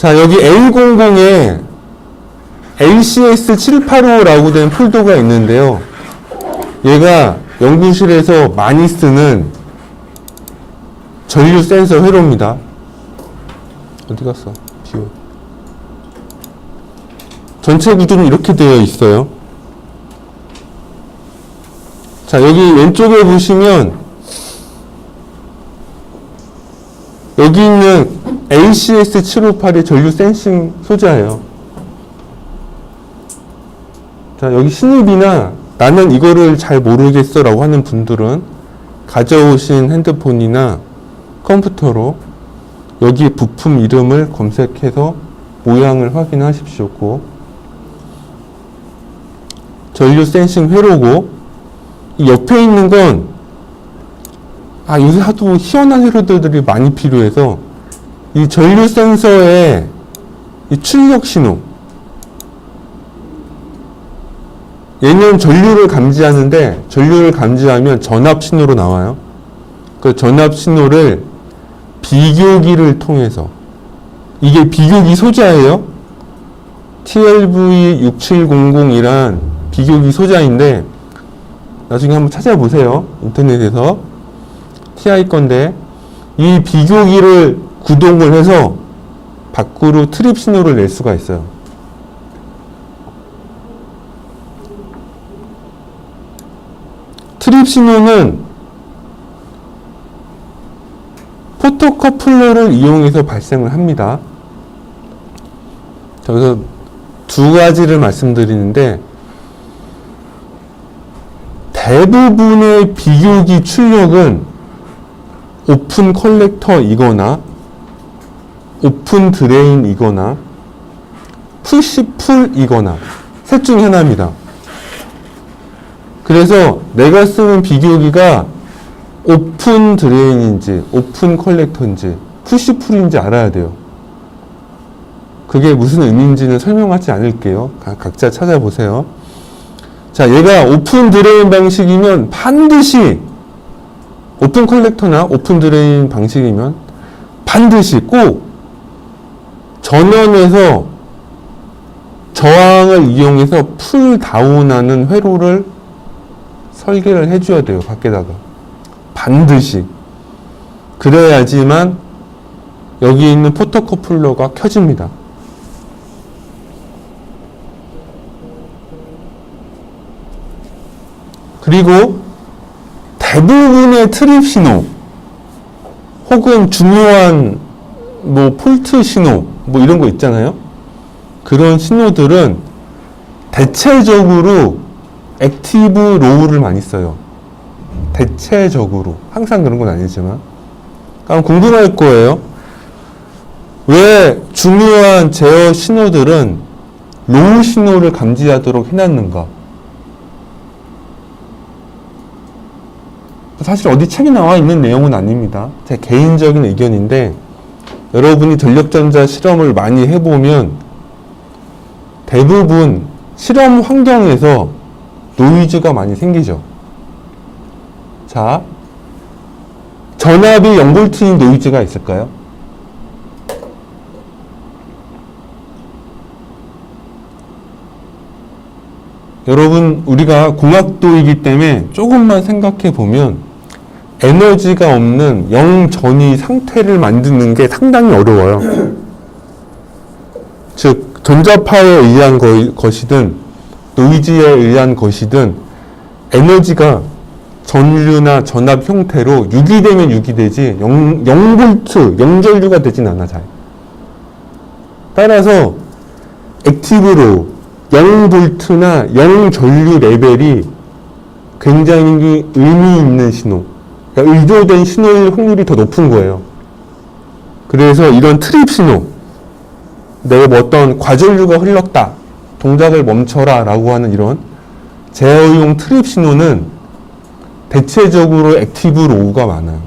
자, 여기 A00에 LCS785라고 된 폴더가 있는데요. 얘가 연구실에서 많이 쓰는 전류 센서 회로입니다. 어디 갔어? 비워. 전체 구조는 이렇게 되어 있어요. 자, 여기 왼쪽에 보시면 여기 있는 ACS758이 전류 센싱 소자예요. 자, 여기 신입이나 나는 이거를 잘 모르겠어 라고 하는 분들은 가져오신 핸드폰이나 컴퓨터로 여기 부품 이름을 검색해서 모양을 확인하십시오. 꼭. 전류 센싱 회로고 이 옆에 있는 건 아, 요새 하도 희한한 회로들이 많이 필요해서 이 전류 센서의 이 출력 신호 얘는 전류를 감지하는데 전류를 감지하면 전압 신호로 나와요. 그 전압 신호를 비교기를 통해서 이게 비교기 소자예요. TLV6700이란 비교기 소자인데 나중에 한번 찾아보세요. 인터넷에서 TI 건데 이 비교기를 구동을 해서 밖으로 트립 신호를 낼 수가 있어요. 트립 신호는 포토커플러를 이용해서 발생을 합니다. 자, 그래서 두 가지를 말씀드리는데 대부분의 비교기 출력은 오픈 컬렉터이거나 오픈 드레인이거나 푸시 풀이거나 셋 중에 하나입니다. 그래서 내가 쓰는 비교기가 오픈 드레인인지 오픈 컬렉터인지 푸시 풀인지 알아야 돼요. 그게 무슨 의미인지는 설명하지 않을게요. 가- 각자 찾아보세요. 자, 얘가 오픈 드레인 방식이면 반드시 오픈 컬렉터나 오픈 드레인 방식이면 반드시 꼭 전원에서 저항을 이용해서 풀 다운하는 회로를 설계를 해줘야 돼요, 밖에다가. 반드시. 그래야지만 여기 있는 포토커플러가 켜집니다. 그리고 대부분의 트립 신호 혹은 중요한 뭐 폴트 신호 뭐 이런 거 있잖아요. 그런 신호들은 대체적으로 액티브 로우를 많이 써요. 대체적으로 항상 그런 건 아니지만 그럼 궁금할 거예요. 왜 중요한 제어 신호들은 로우 신호를 감지하도록 해놨는가? 사실 어디 책에 나와 있는 내용은 아닙니다. 제 개인적인 의견인데 여러분이 전력전자 실험을 많이 해보면 대부분 실험 환경에서 노이즈가 많이 생기죠. 자, 전압이 0볼트인 노이즈가 있을까요? 여러분, 우리가 공학도이기 때문에 조금만 생각해 보면 에너지가 없는 영전이 상태를 만드는 게 상당히 어려워요. 즉, 전자파에 의한 거- 것이든 노이즈에 의한 것이든 에너지가 전류나 전압 형태로 유기되면 유기되지 0, 0볼트, 0전류가 되진 않아 잘. 따라서 액티브로 0볼트나 0전류 레벨이 굉장히 의미 있는 신호, 그러니까 의도된 신호일 확률이 더 높은 거예요. 그래서 이런 트립 신호, 내가 뭐 어떤 과전류가 흘렀다, 동작을 멈춰라 라고 하는 이런 제어용 트립 신호는 대체적으로 액티브 로우가 많아요.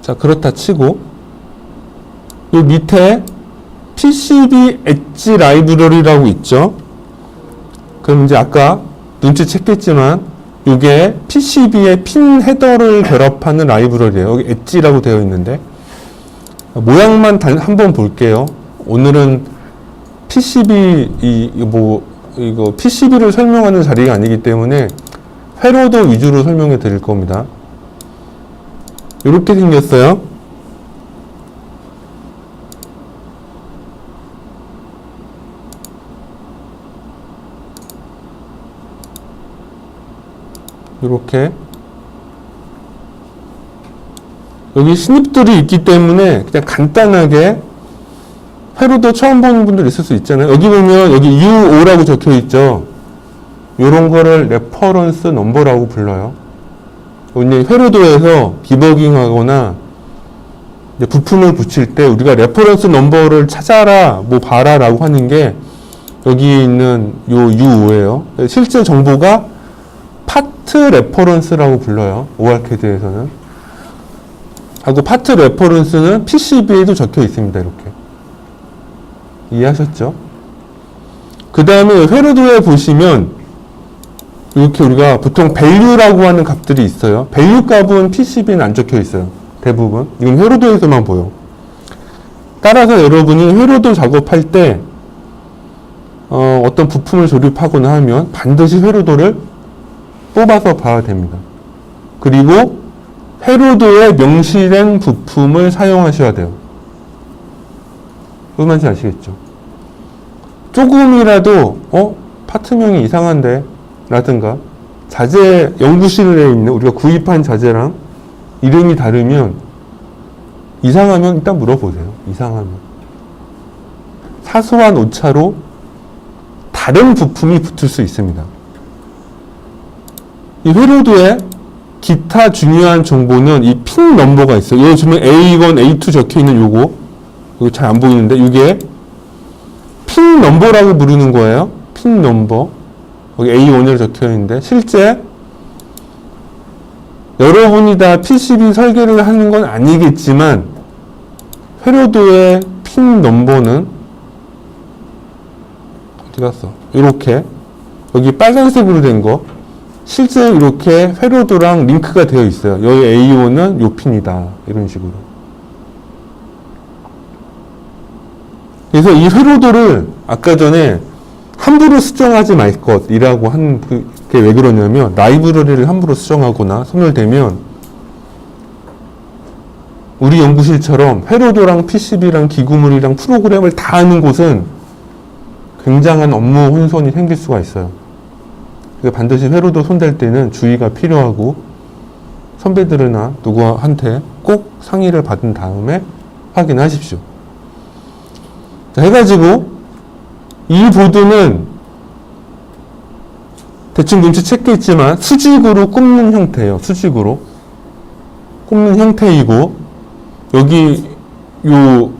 자, 그렇다 치고, 요 밑에 PCB 엣지 라이브러리라고 있죠? 그럼 이제 아까 눈치챘겠지만, 이게 PCB의 핀 헤더를 결합하는 라이브러리예요. 여기 엣지라고 되어 있는데 모양만 단- 한번 볼게요. 오늘은 PCB 이뭐 이거 PCB를 설명하는 자리가 아니기 때문에 회로도 위주로 설명해 드릴 겁니다. 이렇게 생겼어요. 이렇게 여기 신입들이 있기 때문에 그냥 간단하게 회로도 처음 보는 분들 있을 수 있잖아요. 여기 보면 여기 U5라고 적혀 있죠. 이런 거를 레퍼런스 넘버라고 불러요. 회로도에서 디버깅 하거나 부품을 붙일 때 우리가 레퍼런스 넘버를 찾아라, 뭐 봐라 라고 하는 게 여기 있는 요 U5예요. 실제 정보가 파트 레퍼런스라고 불러요. ORCAD에서는. 하고 파트 레퍼런스는 PCB에도 적혀 있습니다. 이렇게. 이해하셨죠? 그 다음에 회로도에 보시면 이렇게 우리가 보통 value라고 하는 값들이 있어요. value 값은 PCB는 안 적혀 있어요. 대부분. 이건 회로도에서만 보여. 따라서 여러분이 회로도 작업할 때 어, 어떤 부품을 조립하거나 하면 반드시 회로도를 뽑아서 봐야 됩니다. 그리고 회로도에 명시된 부품을 사용하셔야 돼요. 무슨 말인지 아시겠죠? 조금이라도 어 파트명이 이상한데 라든가 자재 연구실에 있는 우리가 구입한 자재랑 이름이 다르면 이상하면 일단 물어보세요. 이상하면 사소한 오차로 다른 부품이 붙을 수 있습니다. 이 회로도에 기타 중요한 정보는 이 핀 넘버가 있어요. 보면 A1, A2 적혀 있는 요거. 이거 잘 안 보이는데 이게 핀 넘버라고 부르는 거예요. 핀 넘버. 여기 A1이라고 적혀 있는데 실제 여러분이 다 PCB 설계를 하는 건 아니겠지만 회로도의 핀 넘버는 어디 갔어? 이렇게 여기 빨간색으로 된 거 실제 이렇게 회로도랑 링크가 되어 있어요. 여기 A5는 요 핀이다. 이런 식으로. 그래서 이 회로도를 아까 전에 함부로 수정하지 말 것이라고 한 게 왜 그러냐면 라이브러리를 함부로 수정하거나 손을 대면 우리 연구실처럼 회로도랑 PCB랑 기구물이랑 프로그램을 다 하는 곳은 굉장한 업무 혼선이 생길 수가 있어요. 그러니까 반드시 회로도 손댈 때는 주의가 필요하고 선배들이나 누구한테 꼭 상의를 받은 다음에 확인하십시오. 자, 해가지고 이 보드는 대충 눈치챘겠지만 수직으로 굽는 형태예요. 수직으로 굽는 형태이고 여기 요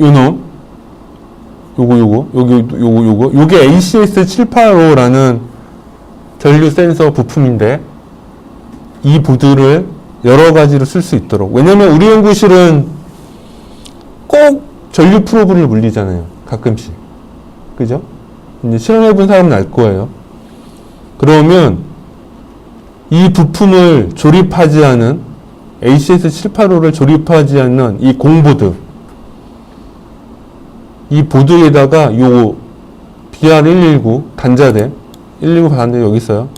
요놈 요거 요거 여기 요거 요거 요게 ACS 785라는 전류 센서 부품인데 이 보드를 여러 가지로 쓸 수 있도록. 왜냐면 우리 연구실은 꼭 전류 프로브를 물리잖아요 가끔씩. 그죠? 이제 실험해 본 사람은 알 거예요. 그러면 이 부품을 조립하지 않은 ACS 785를 조립하지 않는 이 공보드 이 보드에다가 요 BR119 단자대 119 단자대 여기 있어요.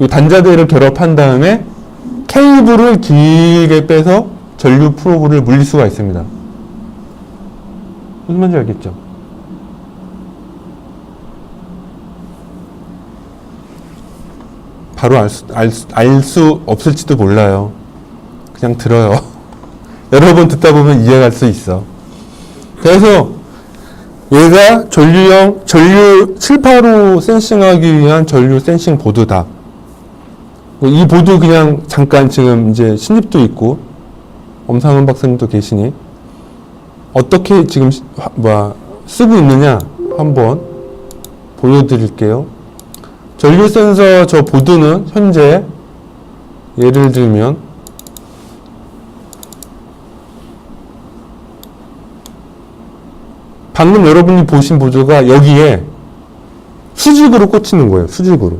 이 단자대를 결합한 다음에 케이블을 길게 빼서 전류 프로브를 물릴 수가 있습니다. 무슨 말인지 알겠죠? 바로 알 수, 알, 수, 알 수 없을지도 몰라요. 그냥 들어요. 여러 번 듣다 보면 이해할 수 있어. 그래서 얘가 전류형, 전류 785 센싱하기 위한 전류 센싱 보드다. 이 보드 그냥 잠깐 지금 이제 신입도 있고, 엄상은 박사님도 계시니, 어떻게 지금, 뭐야, 쓰고 있느냐, 한번 보여드릴게요. 전류 센서 저 보드는 현재, 예를 들면, 방금 여러분이 보신 보조가 여기에 수직으로 꽂히는 거예요. 수직으로.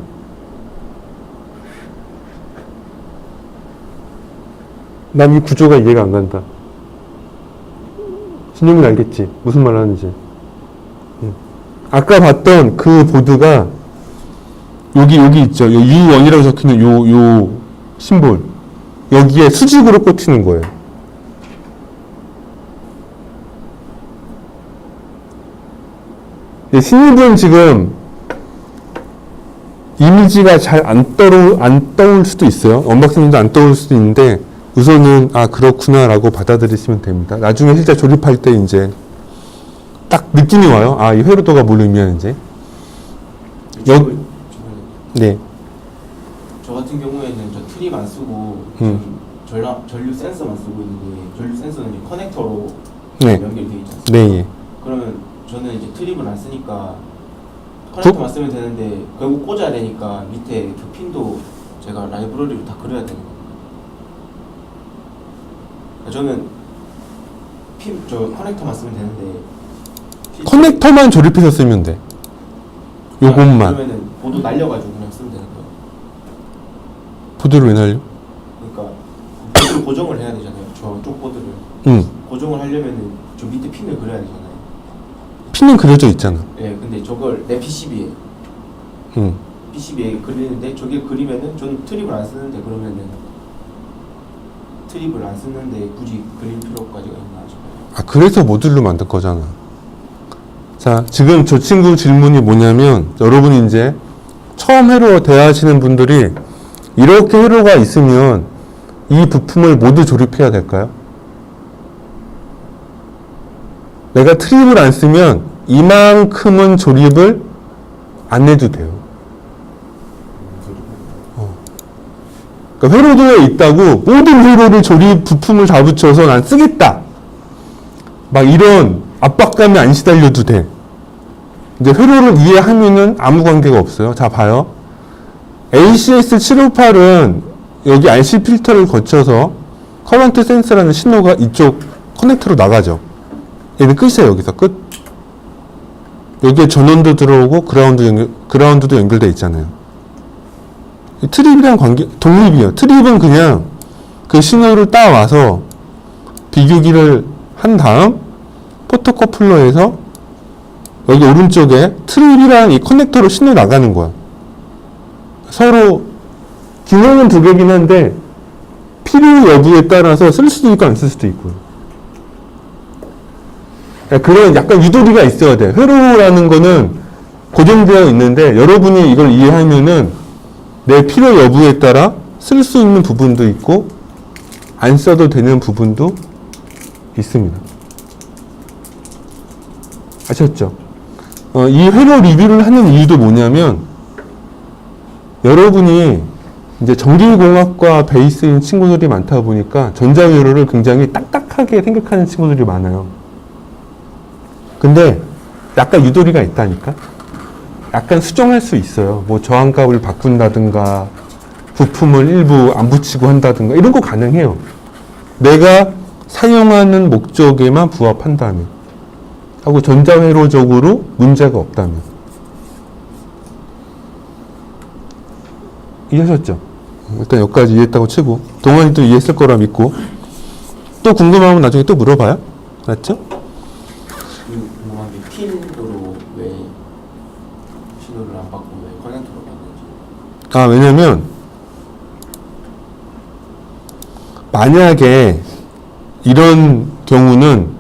난 이 구조가 이해가 안 간다. 신용이 알겠지? 무슨 말 하는지. 예. 아까 봤던 그 보드가 여기 여기 있죠. 요 U1이라고 적혀있는 요 요 심볼 여기에 수직으로 꽂히는 거예요. 예, 신입은 지금 이미지가 잘 안 떠올, 안 떠올 수도 있어요. 언박싱도 안 떠올 수도 있는데, 우선은, 아, 그렇구나라고 받아들이시면 됩니다. 나중에 실제 조립할 때 이제 딱 느낌이 와요. 아, 이 회로도가 뭘 의미하는지. 여- 저는 네. 저 같은 경우에는 저 트립 안 쓰고 음. 전라, 전류 센서만 쓰고 있는데 전류 센서는 이제 커넥터로 네. 연결되어 않습니까? 네, 예. 그러면 저는 이제 트립을 안 쓰니까 커넥터만 쓰면 되는데 결국 꽂아야 되니까 밑에 그 핀도 제가 라이브러리로 다 그려야 되는 겁니다. 저는 핀 저 커넥터만 쓰면 되는데 피- 커넥터만 조립해서 쓰면 돼. 요것만. 그러면은 보도 날려가지고 그냥 쓰면 되는 거예요. 보드를 왜 날려? 그러니까 보드를 고정을 해야 되잖아요. 저쪽 보드를 응. 고정을 하려면은 저 밑에 핀을 그려야 되잖아요. 핀은 그려져 있잖아. 예, 근데 저걸 내 PCB에 응. PCB에 그리는데 저게 그리면은 저는 트립을 안 쓰는데 그러면은 트립을 안 쓰는데 굳이 그릴 필요까지가 있나 싶어요. 아, 그래서 모듈로 만든 거잖아. 자, 지금 저 친구 질문이 뭐냐면, 여러분이 이제 처음 회로 대하시는 분들이 이렇게 회로가 있으면 이 부품을 모두 조립해야 될까요? 내가 트립을 안 쓰면 이만큼은 조립을 안 해도 돼요. 어. 그러니까 회로도에 있다고 모든 회로를 조립 부품을 다 붙여서 난 쓰겠다. 막 이런 압박감이 안 시달려도 돼. 이제 회로를 이해하면은 아무 관계가 없어요. 자, 봐요. ACS 758은 여기 RC 필터를 거쳐서 커런트 센서라는 신호가 이쪽 커넥터로 나가죠. 얘는 끝이에요, 여기서 끝. 여기에 전원도 들어오고 그라운드 연결, 그라운드도 연결돼 있잖아요. 이 트립이랑 관계, 독립이에요. 트립은 그냥 그 신호를 따와서 비교기를 한 다음 포토커플러에서 여기 오른쪽에 트립이랑 이 커넥터로 신호 나가는 거야. 서로 기능은 두 개긴 한데 필요 여부에 따라서 쓸 수도 있고 안 쓸 수도 있고요. 그러니까 그런 약간 유도리가 있어야 돼. 회로라는 거는 고정되어 있는데 여러분이 이걸 이해하면은 내 필요 여부에 따라 쓸 수 있는 부분도 있고 안 써도 되는 부분도 있습니다. 아셨죠? 어, 이 회로 리뷰를 하는 이유도 뭐냐면 여러분이 이제 전기공학과 베이스인 친구들이 많다 보니까 전자회로를 굉장히 딱딱하게 생각하는 친구들이 많아요. 근데 약간 유도리가 있다니까? 약간 수정할 수 있어요. 뭐 저항값을 바꾼다든가 부품을 일부 안 붙이고 한다든가 이런 거 가능해요. 내가 사용하는 목적에만 부합한다면 하고 전자회로적으로 문제가 없다면 이해하셨죠? 일단 여기까지 이해했다고 치고 동원이도 이해했을 거라 믿고 또 궁금하면 나중에 또 물어봐요. 맞죠? 그 궁금한 게 핀으로 왜 신호를 안 받고 왜 커넥터로 받는지. 아, 왜냐면, 만약에 이런 경우는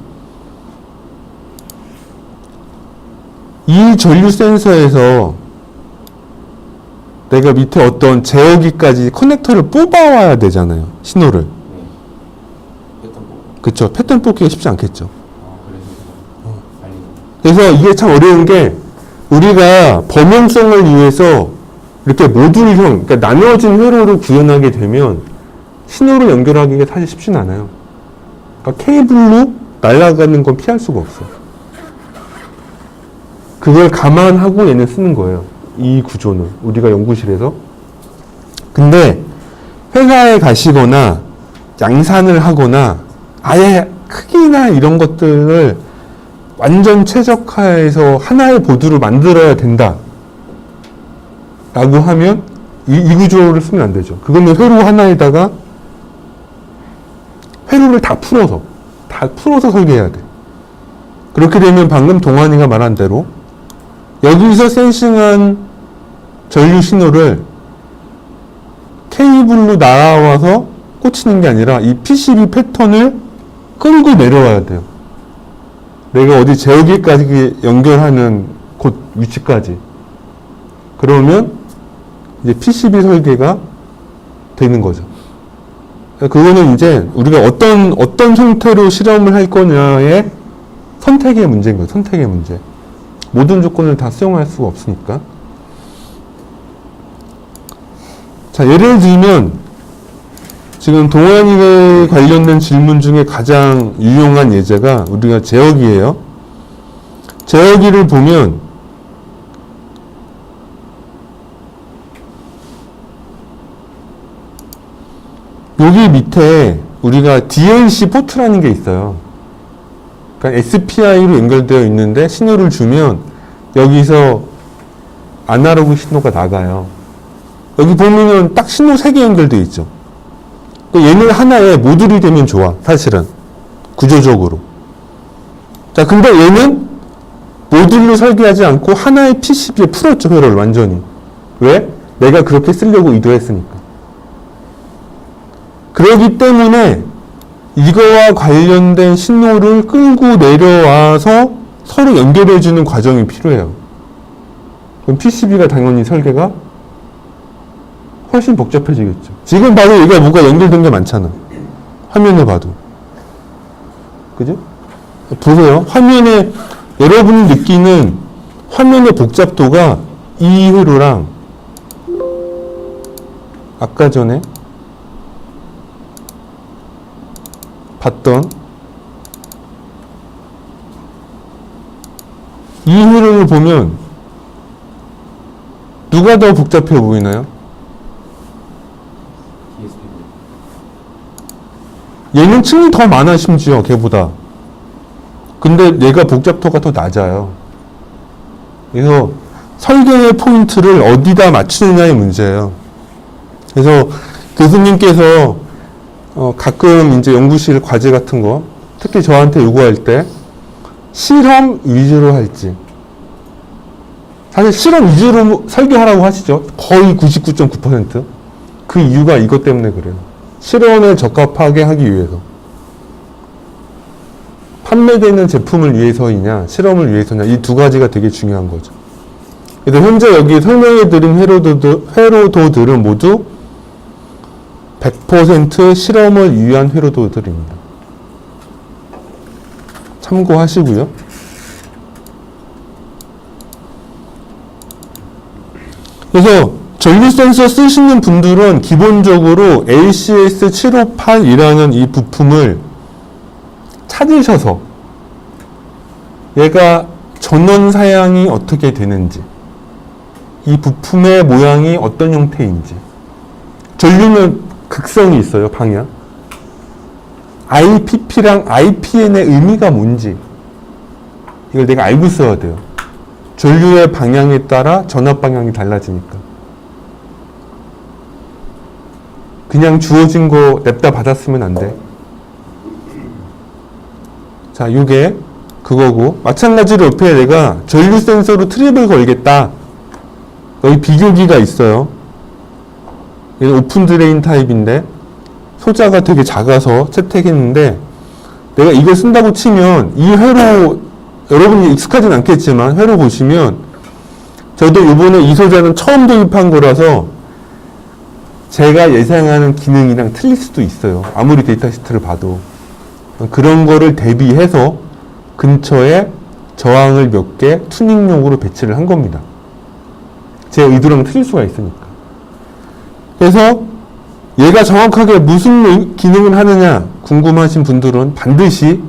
이 전류 센서에서 내가 밑에 어떤 제어기까지 커넥터를 뽑아와야 되잖아요. 신호를. 네. 그쵸. 패턴 뽑기가 쉽지 않겠죠. 아, 알리고. 그래서 이게 참 어려운 게 우리가 범용성을 위해서 이렇게 모듈형, 그러니까 나눠진 회로를 구현하게 되면 신호를 연결하기가 사실 쉽진 않아요. 그러니까 케이블로 날아가는 건 피할 수가 없어. 그걸 감안하고 얘는 쓰는 거예요. 이 구조는 우리가 연구실에서. 근데 회사에 가시거나 양산을 하거나 아예 크기나 이런 것들을 완전 최적화해서 하나의 보드를 만들어야 된다. 라고 하면 이, 이 구조를 쓰면 안 되죠. 그거는 회로 하나에다가 회로를 다 풀어서 다 풀어서 설계해야 돼. 그렇게 되면 방금 동환이가 말한 대로 여기서 센싱한 전류 신호를 케이블로 나와서 꽂히는 게 아니라 이 PCB 패턴을 끌고 내려와야 돼요. 내가 어디 제어기까지 연결하는 곳 위치까지. 그러면 이제 PCB 설계가 되는 거죠. 그거는 이제 우리가 어떤 어떤 형태로 실험을 할 거냐의 선택의 문제인 거예요. 선택의 문제. 모든 조건을 다 수용할 수가 없으니까. 자, 예를 들면 지금 동안이에 관련된 질문 중에 가장 유용한 예제가 우리가 제어기예요. 제어기를 보면 여기 밑에 우리가 DNC 포트라는 게 있어요. 그러니까 SPI로 연결되어 있는데 신호를 주면 여기서 아날로그 신호가 나가요. 여기 보면은 딱 신호 3개 연결되어 있죠. 그 얘는 하나의 모듈이 되면 좋아, 사실은. 구조적으로. 자, 근데 얘는 모듈로 설계하지 않고 하나의 PCB에 풀었죠, 회로를 완전히. 왜? 내가 그렇게 쓰려고 의도했으니까. 그러기 때문에 이거와 관련된 신호를 끌고 내려와서 서로 연결해주는 과정이 필요해요. 그럼 PCB가 당연히 설계가 훨씬 복잡해지겠죠. 지금 봐도 얘가 뭐가 연결된 게 많잖아. 화면에 봐도. 그죠? 보세요. 화면에, 여러분이 느끼는 화면의 복잡도가 이 회로랑 아까 전에 봤던 이 회로를 보면 누가 더 복잡해 보이나요? 얘는 층이 더 많아 심지어 걔보다. 근데 얘가 복잡도가 더 낮아요. 그래서 설계의 포인트를 어디다 맞추느냐의 문제예요. 그래서 교수님께서 어, 가끔 이제 연구실 과제 같은 거 특히 저한테 요구할 때 실험 위주로 할지. 사실 실험 위주로 설계하라고 하시죠. 거의 99.9%그 이유가 이것 때문에 그래요. 실험에 적합하게 하기 위해서. 판매되는 제품을 위해서이냐 실험을 위해서냐 이 두 가지가 되게 중요한 거죠. 그래서 현재 여기 설명해 드린 회로도들, 회로도들은 모두 100% 실험을 위한 회로도들입니다. 참고하시고요. 그래서 전류 센서 쓰시는 분들은 기본적으로 LCS758이라는 이 부품을 찾으셔서 얘가 전원 사양이 어떻게 되는지 이 부품의 모양이 어떤 형태인지 전류는 극성이 있어요 방향 IPP랑 IPN의 의미가 뭔지 이걸 내가 알고 써야 돼요 전류의 방향에 따라 전압 방향이 달라지니까 그냥 주어진 거 냅다 받았으면 안 돼. 자, 요게 그거고 마찬가지로 옆에 내가 전류 센서로 트립을 걸겠다. 여기 비교기가 있어요. 얘는 오픈 드레인 타입인데 소자가 되게 작아서 채택했는데 내가 이걸 쓴다고 치면 이 회로 여러분이 익숙하진 않겠지만 회로 보시면 저도 이번에 이 소자는 처음 도입한 거라서 제가 예상하는 기능이랑 틀릴 수도 있어요. 아무리 데이터 시트를 봐도. 그런 거를 대비해서 근처에 저항을 몇개 튜닝용으로 배치를 한 겁니다. 제 의도랑 틀릴 수가 있으니까. 그래서 얘가 정확하게 무슨 기능을 하느냐 궁금하신 분들은 반드시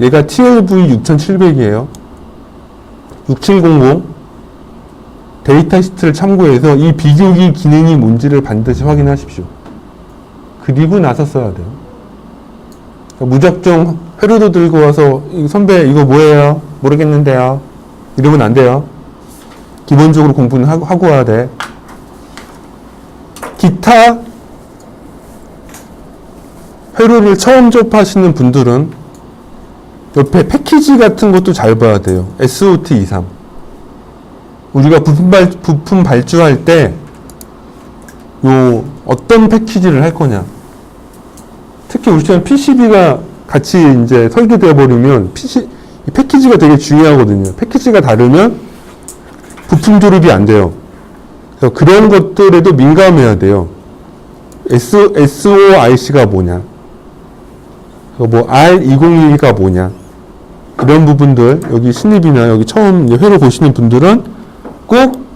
얘가 TLV 6700이에요. 6700 데이터 시트를 참고해서 이 비교기 기능이 뭔지를 반드시 확인하십시오. 그리고 나서 써야 돼요. 그러니까 무작정 회로도 들고 와서 이 선배 이거 뭐예요? 모르겠는데요. 이러면 안 돼요. 기본적으로 공부는 하고 와야 돼. 기타 회로를 처음 접하시는 분들은 옆에 패키지 같은 것도 잘 봐야 돼요. SOT 23. 우리가 부품, 발, 부품 발주할 때, 요, 어떤 패키지를 할 거냐. 특히 우리처럼 PCB가 같이 이제 설계되어 버리면 PC, 이 패키지가 되게 중요하거든요. 패키지가 다르면 부품 조립이 안 돼요. 그래서 그런 것들에도 민감해야 돼요. S, SOIC가 뭐냐. 뭐 R201가 뭐냐. 그런 부분들, 여기 신입이나 여기 처음 회로 보시는 분들은 꼭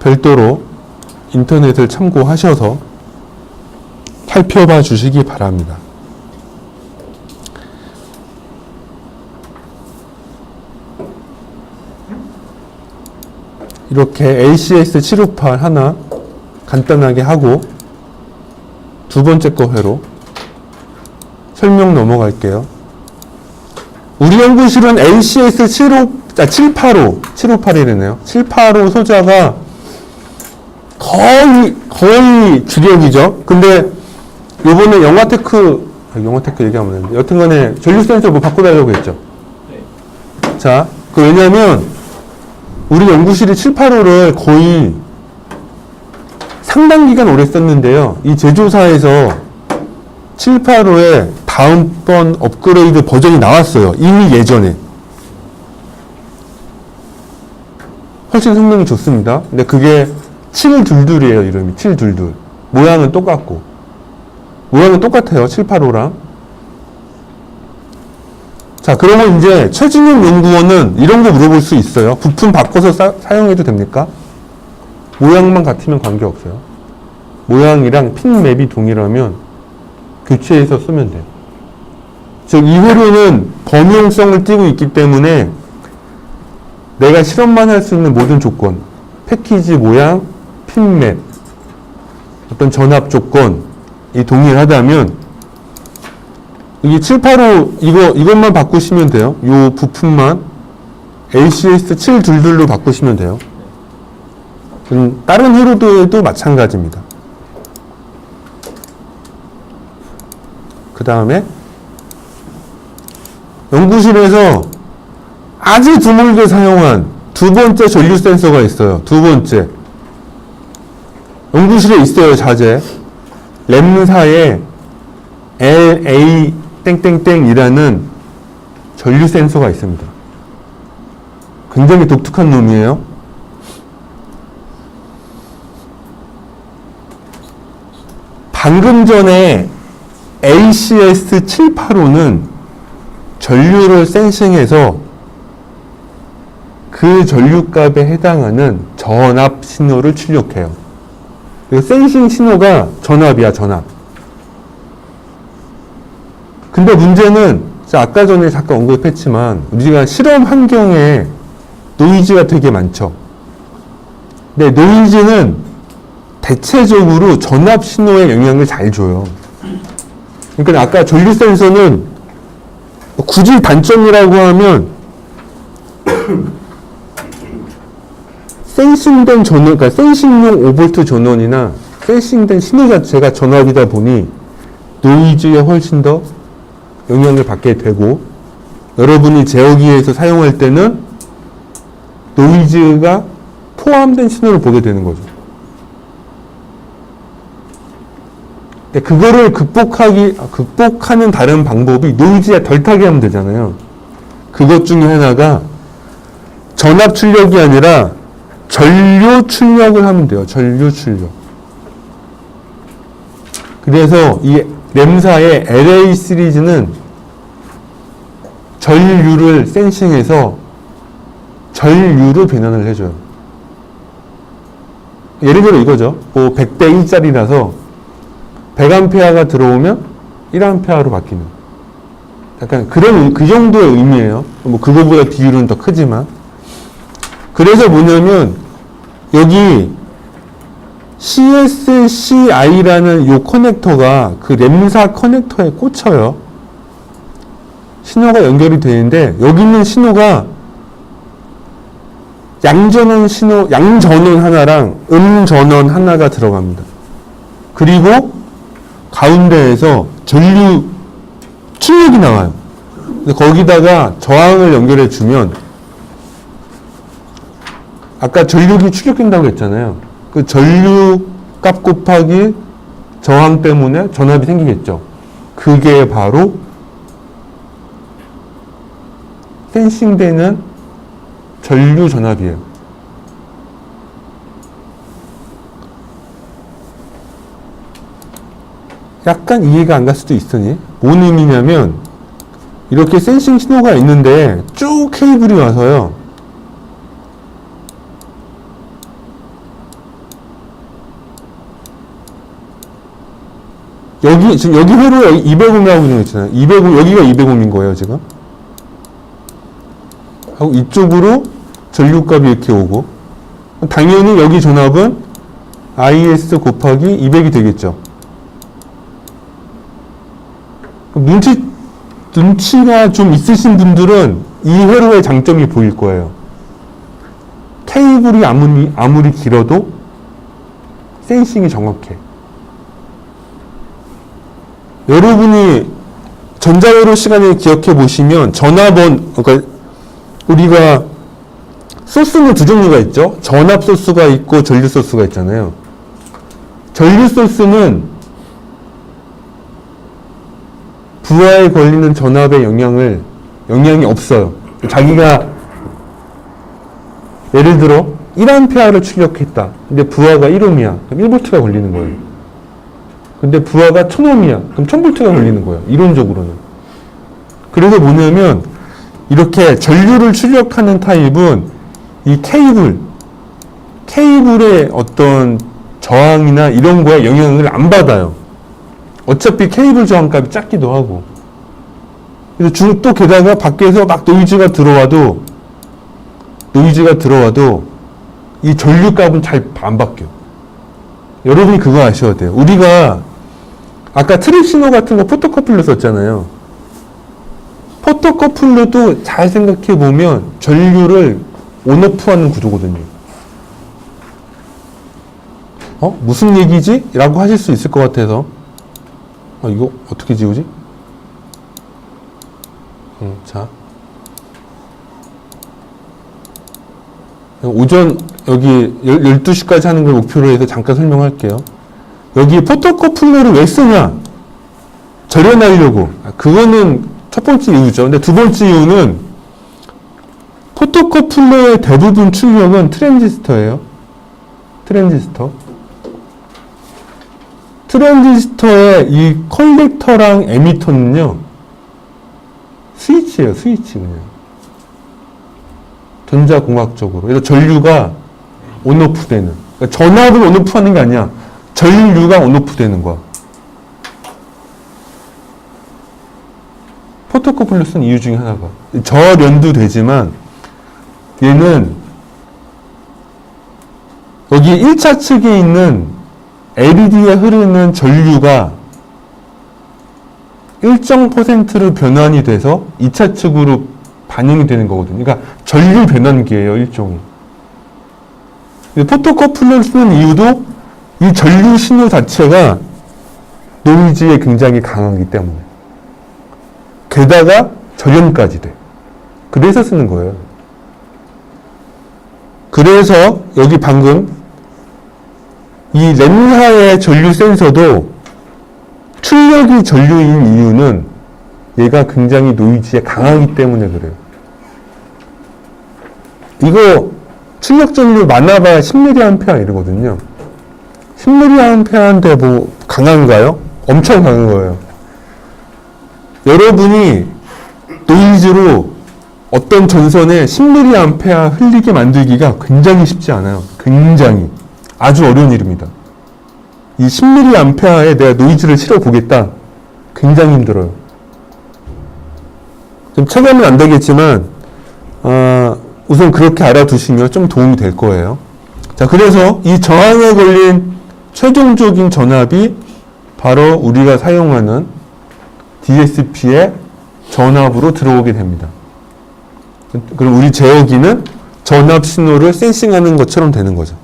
별도로 인터넷을 참고하셔서 살펴봐 주시기 바랍니다. 이렇게 ACS 758 하나 간단하게 하고 두 번째 거 회로 설명 넘어갈게요. 우리 연구실은 ACS 75, 아, 785, 758이라네요. 785 소자가 거의, 거의 주력이죠. 근데 요번에 영화테크, 아, 영화테크 얘기하면 되는데 여튼 간에 전류 센서 뭐 바꿔달라고 했죠. 자, 그 왜냐면 우리 연구실이 785를 거의 상당 기간 오래 썼는데요. 이 제조사에서 785의 다음번 업그레이드 버전이 나왔어요. 이미 예전에. 훨씬 성능이 좋습니다. 근데 그게 722이에요, 이름이. 722. 모양은 똑같고. 모양은 똑같아요, 785랑. 자, 그러면 이제 최진용 연구원은 이런 거 물어볼 수 있어요. 부품 바꿔서 사, 사용해도 됩니까? 모양만 같으면 관계없어요. 모양이랑 핀 맵이 동일하면 교체해서 쓰면 돼요. 즉, 이 회로는 범용성을 띠고 있기 때문에 내가 실험만 할 수 있는 모든 조건, 패키지 모양, 핀 맵, 어떤 전압 조건, 이 동일하다면 이게 785 이거 이것만 바꾸시면 돼요. 요 부품만 ACS 722로 바꾸시면 돼요. 음, 다른 회로도에도 마찬가지입니다. 그 다음에 연구실에서 아주 드물게 사용한 두 번째 전류 센서가 있어요. 두 번째. 연구실에 있어요, 자재. 램사에 LA 땡땡땡이라는 전류 센서가 있습니다. 굉장히 독특한 놈이에요. 방금 전에 ACS 785는 전류를 센싱해서 그 전류값에 해당하는 전압 신호를 출력해요. 그 센싱 신호가 전압이야, 전압. 근데 문제는 자, 아까 전에 잠깐 언급했지만 우리가 실험 환경에 노이즈가 되게 많죠. 근데 노이즈는 대체적으로 전압 신호에 영향을 잘 줘요. 그러니까 아까 전류 센서는 굳이 단점이라고 하면 센싱된 전원, 그러니까 센싱용 5V 전원이나 센싱된 신호 자체가 전압이다 보니 노이즈에 훨씬 더 영향을 받게 되고 여러분이 제어기에서 사용할 때는 노이즈가 포함된 신호를 보게 되는 거죠. 그거를 극복하기 아, 극복하는 다른 방법이 노이즈에 덜 타게 하면 되잖아요. 그것 중에 하나가 전압 출력이 아니라 전류 출력을 하면 돼요. 전류 출력. 그래서 이 램사의 LA 시리즈는 전류를 센싱해서 전류로 변환을 해줘요. 예를 들어 이거죠. 뭐 100대 1짜리라서 100A가 들어오면 1A로 바뀌는. 약간 그런, 그 정도의 의미예요. 뭐 그거보다 비율은 더 크지만. 그래서 뭐냐면 여기 CSCI라는 요 커넥터가 그 램사 커넥터에 꽂혀요. 신호가 연결이 되는데 여기 있는 신호가 양전원 신호, 양전원 하나랑 음전원 하나가 들어갑니다. 그리고 가운데에서 전류 출력이 나와요. 거기다가 저항을 연결해 주면 아까 전류기 출력된다고 했잖아요. 그 전류 값 곱하기 저항 때문에 전압이 생기겠죠. 그게 바로 센싱되는 전류 전압이에요. 약간 이해가 안 갈 수도 있으니 뭔 의미냐면 이렇게 센싱 신호가 있는데 쭉 케이블이 와서요. 여기 지금 여기 회로 200옴이라고 되어 있잖아요. 200옴 여기가 200옴인 거예요 지금. 하고 이쪽으로 전류값이 이렇게 오고 당연히 여기 전압은 IS 곱하기 200이 되겠죠. 눈치 눈치가 좀 있으신 분들은 이 회로의 장점이 보일 거예요. 케이블이 아무리 아무리 길어도 센싱이 정확해. 여러분이 전자회로 시간을 기억해 보시면 전압원 그러니까 우리가 소스는 두 종류가 있죠. 전압 소스가 있고 전류 소스가 있잖아요. 전류 소스는 부하에 걸리는 전압의 영향을 영향이 없어요. 자기가 예를 들어 1A를 출력했다. 근데 부하가 1옴이야. 그럼 1V가 걸리는 거예요. 근데 부하가 1000옴이야. 그럼 1000V가 걸리는 거예요. 이론적으로는. 그래서 뭐냐면 이렇게 전류를 출력하는 타입은 이 케이블, 케이블의 어떤 저항이나 이런 거에 영향을 안 받아요. 어차피 케이블 저항값이 작기도 하고. 그래서 중, 또 게다가 밖에서 막 노이즈가 들어와도, 노이즈가 들어와도 이 전류값은 잘 안 바뀌어. 여러분이 그거 아셔야 돼요. 우리가 아까 트립 신호 같은 거 포토커플러 썼잖아요. 포토커플러도 잘 생각해 보면 전류를 온오프 하는 구조거든요. 어? 무슨 얘기지? 라고 하실 수 있을 것 같아서. 아, 이거 어떻게 지우지? 음, 자. 오전 여기 12시까지 하는 걸 목표로 해서 잠깐 설명할게요. 여기 포토커플러를 왜 쓰냐? 절연하려고. 아, 그거는 첫 번째 이유죠. 근데 두 번째 이유는 포토커플러의 대부분 출력은 트랜지스터예요. 트랜지스터. 트랜지스터의 이 컬렉터랑 에미터는요. 스위치예요, 스위치 그냥. 전자공학적으로. 그래서 전류가 온오프 되는. 그러니까 전압을 온오프 하는 게 아니야. 전류가 온오프 되는 거야. 포토커플러 쓴 이유 중에 하나가. 저련도 되지만 얘는 여기 1차 측에 있는 LED에 흐르는 전류가 일정 퍼센트로 변환이 돼서 2차 측으로 반영이 되는 거거든요. 그러니까 전류 변환기예요. 근데 포토커플러를 쓰는 이유도 이 전류 신호 자체가 노이즈에 굉장히 강하기 때문에. 게다가 절연까지 돼. 그래서 쓰는 거예요. 그래서 여기 방금 이 램하의 전류 센서도 출력이 전류인 이유는 얘가 굉장히 노이즈에 강하기 때문에 그래요. 이거 출력 전류 많아봐야 10mA 이러거든요. 10mA인데 뭐 강한가요? 엄청 강한 거예요. 여러분이 노이즈로 어떤 전선에 10mA 흘리게 만들기가 굉장히 쉽지 않아요. 굉장히. 아주 어려운 일입니다. 이 10mA에 내가 노이즈를 실어 보겠다. 굉장히 힘들어요. 좀 체감은 안 되겠지만, 아, 우선 그렇게 알아두시면 좀 도움이 될 거예요. 자, 그래서 이 저항에 걸린 최종적인 전압이 바로 우리가 사용하는 DSP의 전압으로 들어오게 됩니다. 그럼 우리 제어기는 전압 신호를 센싱하는 것처럼 되는 거죠.